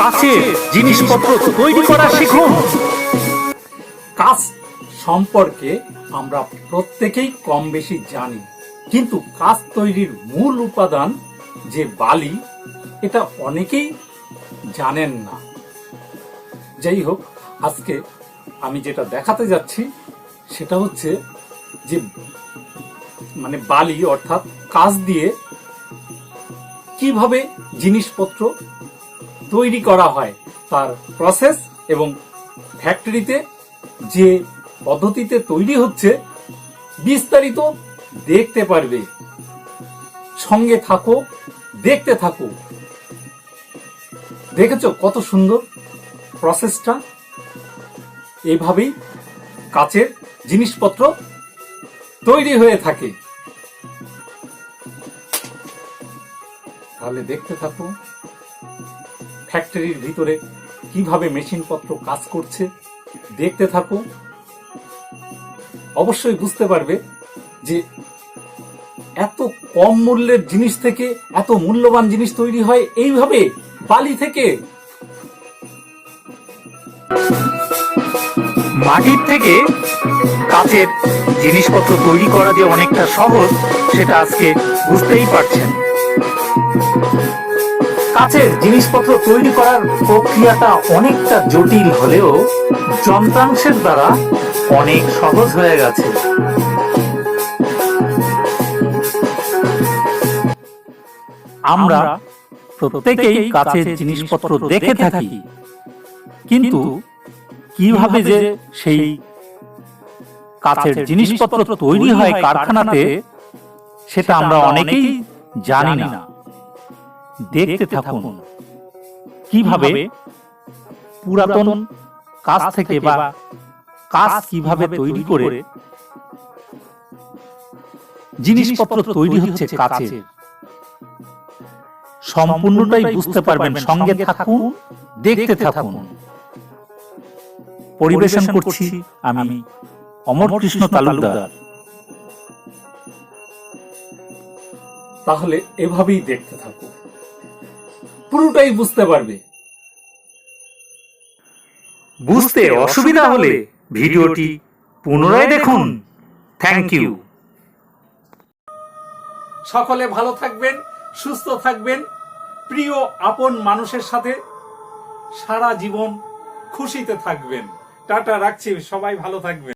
কাছের জিনিসপত্র তৈরি করা শিখুন। কাজ সম্পর্কে আমরা প্রত্যেকেই কম বেশি জানি, কিন্তু কাজ তৈরির মূল উপাদান যে বালি, এটা অনেকেই জানেন না। যাই হোক, আজকে আমি যেটা দেখাতে যাচ্ছি, সেটা হচ্ছে যে মানে বালি অর্থাৎ কাজ দিয়ে কীভাবে জিনিসপত্র তৈরি করা হয় তার প্রসেস এবং ফ্যাক্টরিতে যে পদ্ধতিতে তৈরি হচ্ছে, বিস্তারিত দেখতে পারবে। সঙ্গে থাকো, দেখতে থাকো। দেখেছ কত সুন্দর প্রসেসটা এইভাবেই কাচের জিনিসপত্র তৈরি হয়ে থাকে। তাহলে দেখতে থাকো। ফ্যাক্টরির ভিতরে কীভাবে মেশিনপত্র কাজ করছে, দেখতে থাকো অবশ্যই বুঝতে পারবে যে এত কম মূল্যের জিনিস থেকে এত মূল্যবান জিনিস তৈরি হয় এইভাবে বালি থেকে। মাটির থেকে কাচের জিনিসপত্র তৈরি করা যে অনেকটা সহজ, সেটা আজকে বুঝতেই পারছেন। কাচের জিনিসপত্র তৈরি করার প্রক্রিয়াটা অনেকটা জটিল হলেও যন্ত্রাংশের দ্বারা অনেক সহজ হয়ে গেছে। আমরা প্রত্যেকেই কাচের জিনিসপত্র দেখে থাকি, কিন্তু কীভাবে যে সেই কাচের জিনিসপত্র তৈরি হয় কারখানাতে, সেটা আমরা অনেকেই জানি না। দেখতে থাকুন। কীভাবে পুরাতন কাজ থেকে বা কাজ কীভাবে তৈরি করে জিনিসপত্র তৈরি হচ্ছে কাচের। সম্পূর্ণটাই বুঝতে পারবেন। সঙ্গে থাকুন দেখতে থাকুন। পরিবেশন করছি আমি অমর কৃষ্ণ তালুকদার। তাহলে এভাবেই দেখতে থাকো পুরোটাই বুঝতে পারবে। বুঝতে অসুবিধা হলে ভিডিওটি পুনরায় দেখুন। থ্যাংক ইউ সকলে ভালো থাকবেন সুস্থ থাকবেন প্রিয় আপন মানুষের সাথে সারা জীবন খুশিতে থাকবেন। টাটা রাখছি সবাই ভালো থাকবেন।